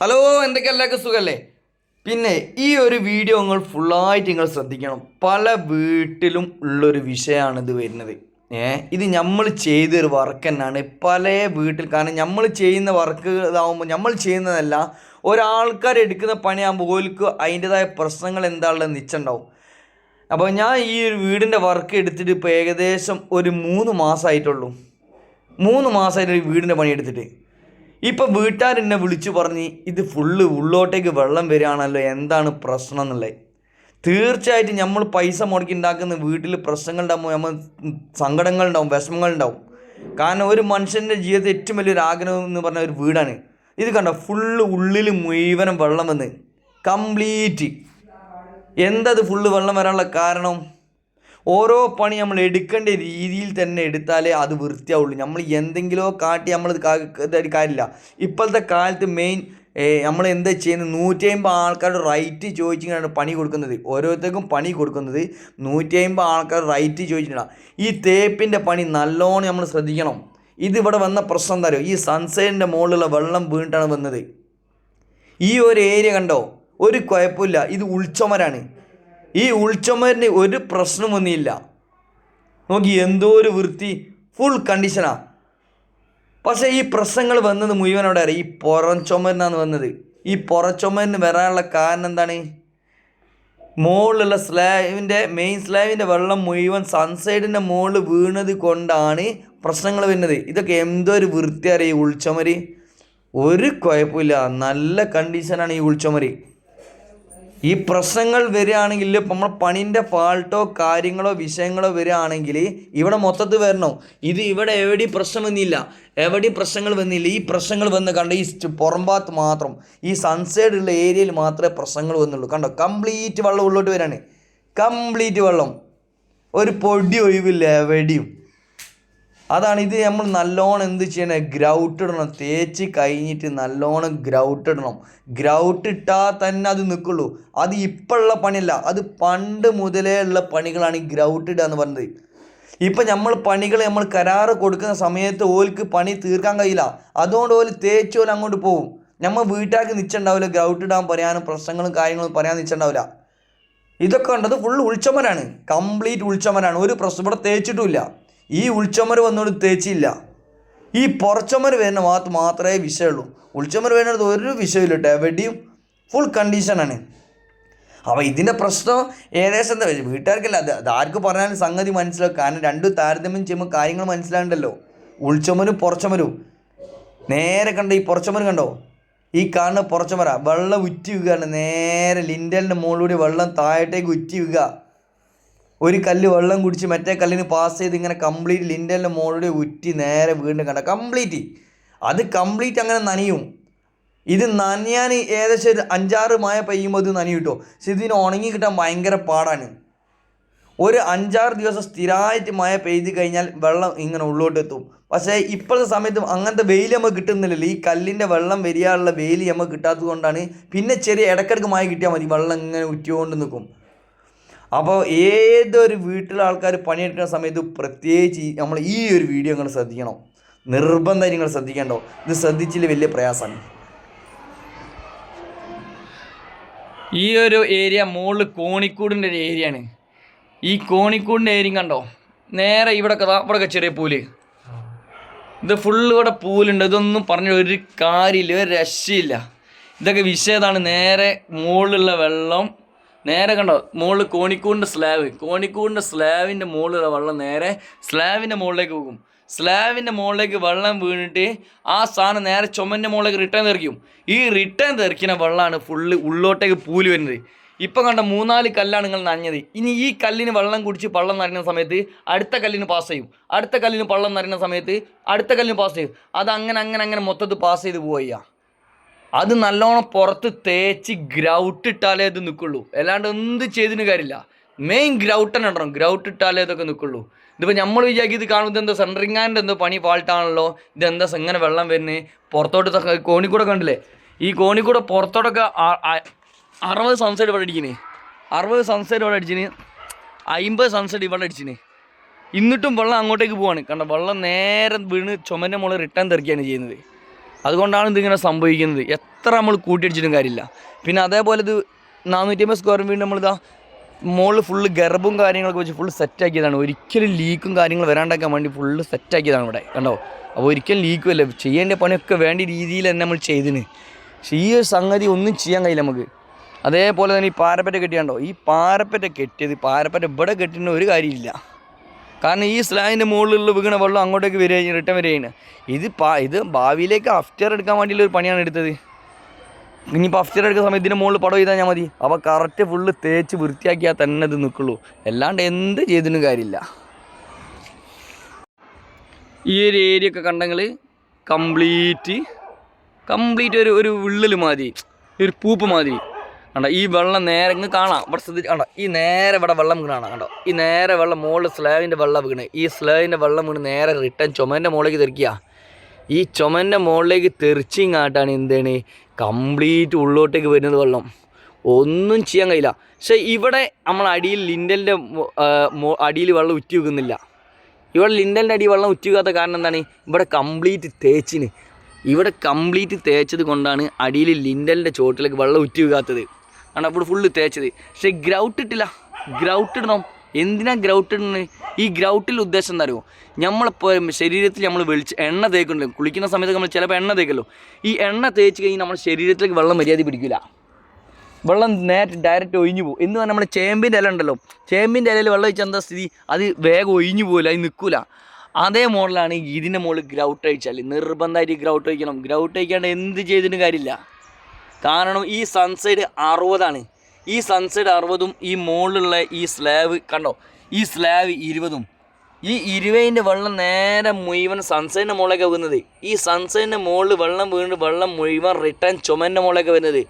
Hello എന്തൊക്കെ എല്ലാവർക്കും സുഖല്ലേ പിന്നെ ഈ ഒരു വീഡിയോ നിങ്ങൾ ഫുള്ളായിട്ട് നിങ്ങൾ ശ്രദ്ധിക്കണം. പല വീട്ടിലും ഉള്ളൊരു വിഷയമാണ് ഇത് വരുന്നത്. ഏ ഇത് നമ്മൾ ചെയ്തൊരു വർക്ക് തന്നെയാണ്. പല വീട്ടിൽ കാരണം നമ്മൾ ചെയ്യുന്ന വർക്ക് ഇതാവുമ്പോൾ നമ്മൾ ചെയ്യുന്നതല്ല ഒരാൾക്കാർ എടുക്കുന്ന പണിയാകുമ്പോൾ ഓൽക്ക് അതിന്റെതായ പ്രശ്നങ്ങൾ എന്താണുള്ളത് നിച്ചുണ്ടാവും അപ്പോൾ ഞാൻ ഈ ഒരു വീടിന്റെ വർക്ക് എടുത്തിട്ട് ഇപ്പോൾ ഏകദേശം ഒരു മൂന്ന് മാസമായിട്ടുള്ളൂ. മൂന്ന് മാസമായിട്ട് ഒരു വീടിന്റെ പണിയെടുത്തിട്ട് ഇപ്പം വീട്ടുകാർ എന്നെ വിളിച്ചു പറഞ്ഞ് ഇത് ഫുള്ള് ഉള്ളോട്ടേക്ക് വെള്ളം വരികയാണല്ലോ എന്താണ് പ്രശ്നം എന്നുള്ളത്? തീർച്ചയായിട്ടും നമ്മൾ പൈസ മുടക്കി ഉണ്ടാക്കുന്ന വീട്ടിൽ പ്രശ്നങ്ങളുണ്ടാകുമ്പോൾ നമ്മൾ സങ്കടങ്ങളുണ്ടാവും വിഷമങ്ങളുണ്ടാവും കാരണം ഒരു മനുഷ്യന്റെ ജീവിതത്തിൽ ഏറ്റവും വലിയൊരു ആഗ്രഹം എന്ന് പറഞ്ഞ ഒരു വീടാണ്. ഇത് കണ്ടോ ഫുള്ള് ഉള്ളിൽ മുഴുവനും വെള്ളം വന്ന്. കംപ്ലീറ്റ്. എന്തത് ഫുള്ള് വെള്ളം വരാനുള്ള കാരണം? ഓരോ പണി നമ്മൾ എടുക്കേണ്ട രീതിയിൽ തന്നെ എടുത്താലേ അത് വൃത്തിയാവുള്ളൂ. നമ്മൾ എന്തെങ്കിലും കാട്ടി നമ്മൾ കാര്യമില്ല. ഇപ്പോഴത്തെ കാലത്ത് മെയിൻ നമ്മൾ എന്താ ചെയ്യുന്നത്? നൂറ്റി അമ്പത് ആൾക്കാരുടെ റൈറ്റ് ചോദിച്ചിട്ടാണ് പണി കൊടുക്കുന്നത്. ഓരോരുത്തർക്കും പണി കൊടുക്കുന്നത് നൂറ്റി അമ്പത് ആൾക്കാർ റൈറ്റ് ചോദിച്ചിട്ടാണ് ഈ തേപ്പിന്റെ പണി നല്ലോണം നമ്മൾ ശ്രദ്ധിക്കണം. ഇതിവിടെ വന്ന പ്രശ്നം എന്താ അറിയോ? ഈ സൺസൈഡിന്റെ മുകളിലുള്ള വെള്ളം വീണ്ടാണ് വന്നത്. ഈ ഒരു ഏരിയ കണ്ടോ? ഒരു കുഴപ്പമില്ല. ഇത് ഉൾച്ചമരാണ്. ഈ ഉൾച്ചമരിന് ഒരു പ്രശ്നമൊന്നുമില്ല നോക്കി എന്തോ ഒരു വൃത്തി ഫുൾ കണ്ടീഷനാണ് പക്ഷേ ഈ പ്രശ്നങ്ങൾ വന്നത് മുഴുവൻ അവിടെ അറിയാം. ഈ പുറം ചുമരിനാണ് വന്നത്. ഈ പുറച്ചുമരിന് വരാനുള്ള കാരണം എന്താണ്? മുകളിലുള്ള സ്ലാബിന്റെ മെയിൻ സ്ലാബിന്റെ വെള്ളം മുഴുവൻ സൺസൈഡിന്റെ മുകളിൽ വീണത് കൊണ്ടാണ് പ്രശ്നങ്ങൾ വരുന്നത്. ഇതൊക്കെ എന്തോ ഒരു വൃത്തി അറിയാം ഉൾച്ചുമര്. ഒരു കുഴപ്പമില്ല. നല്ല കണ്ടീഷനാണ് ഈ ഉൾച്ചുമര്. ഈ പ്രശ്നങ്ങൾ വരികയാണെങ്കിൽ ഇപ്പം നമ്മൾ പണിന്റെ ഫാൾട്ടോ കാര്യങ്ങളോ വിഷയങ്ങളോ വരികയാണെങ്കിൽ ഇവിടെ മൊത്തത്തിൽ വരണോ? ഇത് ഇവിടെ എവിടെയും പ്രശ്നം വന്നില്ല. എവിടെയും പ്രശ്നങ്ങൾ വന്നില്ല. ഈ പ്രശ്നങ്ങൾ വന്ന് കണ്ട ഈ പുറംഭാഗത്ത് പുറം ഭാഗത്ത് മാത്രം ഈ സൺസൈഡ് ഉള്ള ഏരിയയിൽ മാത്രമേ പ്രശ്നങ്ങൾ വന്നുള്ളൂ. കണ്ടോ? കംപ്ലീറ്റ് വെള്ളം ഉള്ളോട്ട് വരാണ്. കംപ്ലീറ്റ് വെള്ളം. ഒരു പൊടി ഒഴിവില്ല എവിടെയും. അതാണ് ഇത് നമ്മൾ നല്ലോണം എന്ത് ചെയ്യണേ ഗ്രൗട്ട് ഇടണം. തേച്ച് കഴിഞ്ഞിട്ട് നല്ലോണം ഗ്രൗട്ട് ഇടണം. ഗ്രൗട്ട് ഇട്ടാൽ തന്നെ അത് നിൽക്കുള്ളൂ അത് ഇപ്പോഴുള്ള പണിയല്ല അത് പണ്ട് മുതലേ ഉള്ള പണികളാണ് ഈ ഗ്രൗട്ട് ഇടുക എന്ന് പറയുന്നത് ഇപ്പം നമ്മൾ പണികൾ നമ്മൾ കരാറ് കൊടുക്കുന്ന സമയത്ത് ഓൽക്ക് പണി തീർക്കാൻ കഴിയില്ല. അതുകൊണ്ട് ഓൽ തേച്ച് ഓൽ അങ്ങോട്ട് പോകും നമ്മൾ വീട്ടുകാർക്ക് നിശ്ചയുണ്ടാവില്ല ഗ്രൗട്ട് ഇടാൻ പറയാനും പ്രശ്നങ്ങളും കാര്യങ്ങളും പറയാൻ നിശ്ചയുണ്ടാവില്ല ഇതൊക്കെ കണ്ടത് ഫുൾ ഉൾച്ചമരാണ് കംപ്ലീറ്റ് ഉൾച്ചമരാണ് ഒരു പ്രശ്നം ഇവിടെ തേച്ചിട്ടുമില്ല ഈ ഉൾച്ചമര് വന്നുകൊണ്ട് തേച്ചില്ല ഈ പുറച്ചമര് വരുന്ന ഭാഗത്ത് മാത്രമേ വിഷയമുള്ളൂ. ഉൾച്ചമര് വേണത് ഒരു വിഷയമില്ല കേട്ടോ. എവിടെയും ഫുൾ കണ്ടീഷനാണ് അപ്പോൾ ഇതിന്റെ പ്രശ്നം ഏകദേശം എന്താ വീട്ടുകാർക്കല്ല അത് ആർക്ക് പറഞ്ഞാലും സംഗതി മനസ്സിലാക്കും കാരണം രണ്ടും താരതമ്യം ചെയ്യുമ്പോൾ കാര്യങ്ങൾ മനസ്സിലാകണ്ടല്ലോ ഉൾച്ചമരും പുറച്ചമരും. നേരെ കണ്ടോ ഈ പുറച്ചമര് കണ്ടോ? ഈ കാണുന്ന പുറച്ചമര. വെള്ളം ഉറ്റി വീഴുകയാണ് നേരെ ലിൻഡലിന്റെ മുകളിലൂടെ വെള്ളം താഴത്തേക്ക് ഉറ്റി വീഴുക ഒരു കല്ല് വെള്ളം കുടിച്ച് മറ്റേ കല്ലിന് പാസ് ചെയ്ത് ഇങ്ങനെ കംപ്ലീറ്റ് ലിൻഡലിന്റെ മുകളിലൂടെ ഉറ്റി നേരെ വീണ്ടും കണ്ട കംപ്ലീറ്റ് അത് കംപ്ലീറ്റ് അങ്ങനെ നനയും. ഇത് നനയാൻ ഏകദേശം ഒരു അഞ്ചാറ് മഴ പെയ്യുമ്പോൾ ഇത് നനയും കേട്ടോ പക്ഷെ ഇതിന് ഉണങ്ങി കിട്ടാൻ ഭയങ്കര പാടാണ്. ഒരു അഞ്ചാറ് ദിവസം സ്ഥിരമായിട്ട് മഴ പെയ്ത് കഴിഞ്ഞാൽ വെള്ളം ഇങ്ങനെ ഉള്ളോട്ട് എത്തും. പക്ഷേ ഇപ്പോഴത്തെ സമയത്തും അങ്ങനത്തെ വെയിൽ നമുക്ക് കിട്ടുന്നില്ലല്ലോ. ഈ കല്ലിന്റെ വെള്ളം വരികയുള്ള വെയിൽ നമുക്ക് കിട്ടാത്തത് കൊണ്ടാണ്. പിന്നെ ചെറിയ ഇടയ്ക്കിടയ്ക്ക് മഴ കിട്ടിയാൽ മതി. വെള്ളം ഇങ്ങനെ ഉറ്റിക്കൊണ്ട് നിൽക്കും അപ്പോൾ ഏതൊരു വീട്ടിലെ ആൾക്കാർ പണിയെടുക്കുന്ന സമയത്ത് പ്രത്യേകിച്ച് നമ്മൾ ഈ ഒരു വീഡിയോ നിങ്ങൾ ശ്രദ്ധിക്കണം. നിർബന്ധം നിങ്ങൾ ശ്രദ്ധിക്കേണ്ടോ. ഇത് ശ്രദ്ധിച്ചില്ല വലിയ പ്രയാസമാണ് ഈ ഒരു ഏരിയ മുകളിൽ കോണിക്കൂടിന്റെ ഒരു ഏരിയയാണ്. ഈ കോണിക്കൂടിന്റെ ഏരിയ കണ്ടോ? നേരെ ഇവിടെ ഇവിടെ ചെറിയ പൂൽ. ഇത് ഫുള്ള് ഇവിടെ പൂലുണ്ട്. ഇതൊന്നും പറഞ്ഞ ഒരു കാര്യമില്ല ഒരു രക്ഷയില്ല. ഇതൊക്കെ വിഷയതാണ് നേരെ മുകളിലുള്ള വെള്ളം നേരെ കണ്ടോ? മുകളിൽ കോണിക്കൂടിന്റെ സ്ലാബ്. കോണിക്കൂടിന്റെ സ്ലാബിന്റെ മുകളിലുള്ള വെള്ളം നേരെ സ്ലാബിന്റെ മുകളിലേക്ക് പോകും. സ്ലാബിന്റെ മുകളിലേക്ക് വെള്ളം വീണിട്ട് ആ സാധനം നേരെ ചുമന്റെ മുകളിലേക്ക് റിട്ടേൺ തെറിക്കും. ഈ റിട്ടേൺ തെറിക്കുന്ന വെള്ളമാണ് ഫുള്ള് ഉള്ളോട്ടേക്ക് പൂൽ വരുന്നത്. ഇപ്പം കണ്ട മൂന്നാൽ കല്ലാണ് നിങ്ങൾ നനഞ്ഞത്. ഇനി ഈ കല്ലിന് വെള്ളം കുടിച്ച് പള്ളം നനയുന്ന സമയത്ത് അടുത്ത കല്ലിന് പാസ് ചെയ്യും. അടുത്ത കല്ലിന് പള്ളം നനയുന്ന സമയത്ത് അടുത്ത കല്ലിന് പാസ് ചെയ്യും. അത് അങ്ങനെ അങ്ങനെ അങ്ങനെ മൊത്തത്തിൽ പാസ് ചെയ്ത് പോവുക അത് നല്ലോണം പുറത്ത് തേച്ച് ഗ്രൗട്ട് ഇട്ടാലേ ഇത് നിൽക്കുള്ളൂ അല്ലാണ്ട് എന്ത് ചെയ്തിന് കാര്യമില്ല. മെയിൻ ഗ്രൗട്ട് തന്നെ ഉണ്ടാവും ഗ്രൗട്ട് ഇട്ടാലേ ഇതൊക്കെ നിൽക്കുള്ളൂ ഇതിപ്പോൾ നമ്മൾ വിചാരിക്കും ഇത് കാണുമ്പോൾ എന്തോ സെൻട്രിങ്ങാന്റെ എന്തോ പണി ഫാൾട്ടാണല്ലോ ഇതെന്താ ഇങ്ങനെ വെള്ളം വരുന്നത് പുറത്തോട്ട് കോണിക്കൂടെ കണ്ടില്ലേ? ഈ കോണിക്കൂടെ പുറത്തോട്ടൊക്കെ അറുപത് സൺസൈഡ് ഇവിടെ അടിക്കണേ അറുപത് സൺസൈഡ് ഇവിടെ അടിച്ചിന്. അമ്പത് സൺസൈഡ് ഇവിടെ അടിച്ചിന്. എന്നിട്ടും വെള്ളം അങ്ങോട്ടേക്ക് പോവാണ്. കണ്ട? വെള്ളം നേരെ വീണ് ചുമന്റെ മുകളിൽ റിട്ടേൺ തെറിക്കുകയാണ് ചെയ്യുന്നത്. അതുകൊണ്ടാണ് ഇതിങ്ങനെ സംഭവിക്കുന്നത്. എത്ര നമ്മൾ കൂട്ടിയടിച്ചിട്ടും കാര്യമില്ല. പിന്നെ അതേപോലെ ഇത് നാനൂറ്റി അമ്പത് സ്ക്വയർ ഫീറ്റ് നമ്മളിതാ മുകളിൽ ഫുള്ള് ഗർഭവും കാര്യങ്ങളൊക്കെ വെച്ച് ഫുള്ള് സെറ്റാക്കിയതാണ് ഒരിക്കലും ലീക്കും കാര്യങ്ങളും വരാണ്ടാക്കാൻ വേണ്ടി ഫുള്ള് സെറ്റാക്കിയതാണ് ഇവിടെ. കണ്ടോ? അപ്പോൾ ഒരിക്കലും ലീക്കും അല്ല. ചെയ്യേണ്ട പണിയൊക്കെ വേണ്ട രീതിയിൽ തന്നെ നമ്മൾ ചെയ്തിന്. പക്ഷേ ഈ ഒരു സംഗതി ഒന്നും ചെയ്യാൻ കഴിയില്ല നമുക്ക്. അതേപോലെ തന്നെ ഈ പാരപ്പറ്റ കെട്ടിയാണ്ടോ ഈ പാരപ്പറ്റ കെട്ടിയത് പാരപ്പറ്റ ഇവിടെ കെട്ടുന്ന ഒരു കാര്യമില്ല. കാരണം ഈ സ്ലാബിന്റെ മുകളിലുള്ള വീണ വെള്ളം അങ്ങോട്ടേക്ക് വരിക റിട്ടേൺ വരികയാണ് ഇത് പാ ഇത് ഭാവിയിലേക്ക് അഫ്റ്റർ എടുക്കാൻ വേണ്ടിയുള്ള ഒരു പണിയാണ് എടുത്തത്. ഇനിയിപ്പോൾ അഫ്റ്റർ എടുക്കുന്ന സമയത്ത് ഇതിന്റെ മുകളിൽ പടം ചെയ്താൽ ഞാൻ മതി. അപ്പോൾ കറക്റ്റ് ഫുള്ള് തേച്ച് വൃത്തിയാക്കിയാൽ തന്നെ ഇത് നിൽക്കുള്ളൂ. അല്ലാണ്ട് എന്ത് ചെയ്തിട്ടും കാര്യമില്ല. ഈ ഒരു ഏരിയ ഒക്കെ കണ്ടെങ്കിൽ കംപ്ലീറ്റ് കംപ്ലീറ്റ് ഒരു ഒരു വിള്ളൽ മാതിരി ഒരു പൂപ്പ് മാതിരി. കണ്ടോ ഈ വെള്ളം നേരെ ഇങ്ങ് കാണാം. ഇവിടെ ശ്രദ്ധിച്ച് കണ്ടോ ഈ നേരെ ഇവിടെ വെള്ളം വീണാണ് കണ്ടോ ഈ നേരെ വെള്ളം മുകളിൽ സ്ലാബിന്റെ വെള്ളം വീണ്. ഈ സ്ലാബിന്റെ വെള്ളം വീണ് നേരെ റിട്ടേൺ ചുമന്റെ മുകളിലേക്ക് തെറിക്കുക ഈ ചുമന്റെ മുകളിലേക്ക് തെറിച്ചിങ്ങാട്ടാണ് എന്താണ് കംപ്ലീറ്റ് ഉള്ളോട്ടേക്ക് വരുന്നത് വെള്ളം. ഒന്നും ചെയ്യാൻ കഴിയില്ല. പക്ഷേ ഇവിടെ നമ്മൾ അടിയിൽ ലിൻഡലിന്റെ അടിയിൽ വെള്ളം ഉറ്റി വെക്കുന്നില്ല ഇവിടെ ലിൻഡലിന്റെ അടി വെള്ളം ഉറ്റി വെക്കാത്ത കാരണം എന്താണ്? ഇവിടെ കംപ്ലീറ്റ് തേച്ചിന്. ഇവിടെ കംപ്ലീറ്റ് തേച്ചത് കൊണ്ടാണ് അടിയിൽ ലിൻഡലിന്റെ ചോട്ടിലേക്ക് വെള്ളം ഉറ്റി വീകാത്തത് ആണ്? അവിടെ ഫുള്ള് തേച്ചത്. പക്ഷേ ഗ്രൗട്ട് ഇട്ടില്ല. ഗ്രൗട്ട് ഇടണം. എന്തിനാ ഗ്രൗട്ട് ഇടുന്നത്? ഈ ഗ്രൗട്ടിൽ ഉദ്ദേശം എന്താ അറിയുമോ നമ്മളിപ്പോൾ ശരീരത്തിൽ നമ്മൾ വെളിച്ച് എണ്ണ തേക്കുന്നുണ്ട്. കുളിക്കുന്ന സമയത്ത് നമ്മൾ ചിലപ്പോൾ എണ്ണ തേക്കല്ലോ. ഈ എണ്ണ തേച്ച് കഴിഞ്ഞാൽ നമ്മുടെ ശരീരത്തിലേക്ക് വെള്ളം മര്യാദ പിടിക്കില്ല വെള്ളം നേരെ ഡയറക്റ്റ് ഒഴിഞ്ഞു പോകും. എന്ന് പറഞ്ഞാൽ നമ്മുടെ ചേമ്പിന്റെ ഇല ഉണ്ടല്ലോ. ചേമ്പിന്റെ ഇലയിൽ വെള്ളം വെച്ചാൽ എന്താ സ്ഥിതി? അത് വേഗം ഒഴിഞ്ഞു പോകില്ല അത് നിൽക്കില്ല അതേ മോഡലാണ് ഇതിന്റെ മുകളിൽ ഗ്രൗട്ട് അഴിച്ചാൽ നിർബന്ധമായിട്ട് ഗ്രൗട്ട് അഴിക്കണം ഗ്രൗട്ട് അഴിക്കാണ്ട് എന്ത് ചെയ്തിട്ടും കാര്യമില്ല. കാരണം ഈ സൺസൈഡ് അറുപതാണ്. ഈ സൺസൈഡ് അറുപതും ഈ മുകളിലുള്ള ഈ സ്ലാബ് കണ്ടോ? ഈ സ്ലാബ് ഇരുപതും. ഈ ഇരുവേന്റെ വെള്ളം നേരെ മുഴുവൻ സൺസൈഡിന്റെ മുകളിലേക്ക് വീഴുന്നത് ഈ സൺസൈഡിന്റെ മുകളിൽ വെള്ളം വീണ് വെള്ളം മുഴുവൻ റിട്ടേൺ ചുമന്റെ മുകളിലേക്ക് വരുന്നത്.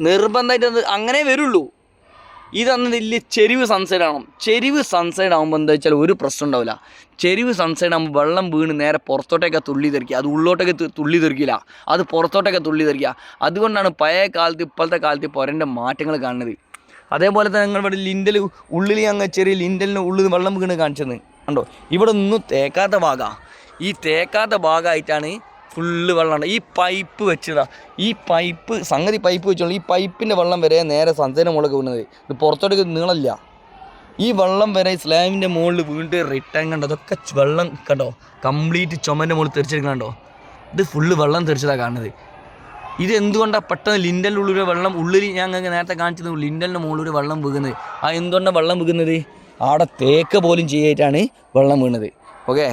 നിർബന്ധമായിട്ട് അങ്ങനെ വരുള്ളൂ. ഇതന്ന് വലിയ ചെരിവ് സൺസൈഡ് ആവണം. ചെരിവ് സൺസൈഡ് ആകുമ്പോൾ എന്താ വെച്ചാൽ ഒരു പ്രശ്നം ഉണ്ടാവില്ല. ചെരിവ് സൺസൈഡ് ആകുമ്പോൾ വെള്ളം വീണ് നേരെ പുറത്തോട്ടൊക്കെ തുള്ളി തെറിക്കുക. അത് ഉള്ളോട്ടൊക്കെ തുള്ളി തെറിക്കില്ല. അത് പുറത്തോട്ടൊക്കെ തുള്ളി തെറിക്കുക. അതുകൊണ്ടാണ് പഴയ കാലത്ത് ഇപ്പോഴത്തെ കാലത്ത് പുരന്റെ മാറ്റങ്ങൾ കാണുന്നത്. അതേപോലെ തന്നെ നിങ്ങളിവിടെ ലിൻഡൽ ഉള്ളിൽ അങ്ങ് ചെറിയ ലിൻഡലിന് ഉള്ളിൽ വെള്ളം വീണ് കാണിച്ചത് കണ്ടോ? ഇവിടെ ഒന്നും തേക്കാത്ത ഭാഗമാണ് ഈ തേക്കാത്ത ഭാഗമായിട്ടാണ് ഫുള്ള് വെള്ളമാണ് ഈ പൈപ്പ് വെച്ചതാ. ഈ പൈപ്പ് സംഗതി പൈപ്പ് വെച്ചോളൂ. ഈ പൈപ്പിന്റെ വെള്ളം വരെ നേരെ സൺസൈഡിന്റെ മുകളിൽ വീണത്. ഇത് പുറത്തോട്ടേക്ക് നീളമില്ല ഈ വെള്ളം വരെ സ്ലാബിന്റെ മുകളിൽ വീണ്ടും റിട്ടേൺ കണ്ടോ? അതൊക്കെ വെള്ളം കണ്ടോ? കംപ്ലീറ്റ് ചുമന്റെ മുകളിൽ തെറിച്ചെടുക്കണോ ഇത് ഫുള്ള് വെള്ളം തെറിച്ചതാണ് കാണുന്നത്. ഇത് എന്തുകൊണ്ടാണ് പെട്ടെന്ന് ലിൻഡലിന്റെ ഉള്ളിൽ വെള്ളം ഉള്ളിൽ ഞാൻ അങ്ങനെ നേരത്തെ കാണിച്ചത് ലിൻഡലിന്റെ മുകളിൽ വെള്ളം വീകുന്നത് ആ എന്തുകൊണ്ടാണ് വെള്ളം വീകുന്നത് അവിടെ തേക്ക് പോലും ചെയ്യായിട്ടാണ് വെള്ളം വീണത്. ഓക്കേ?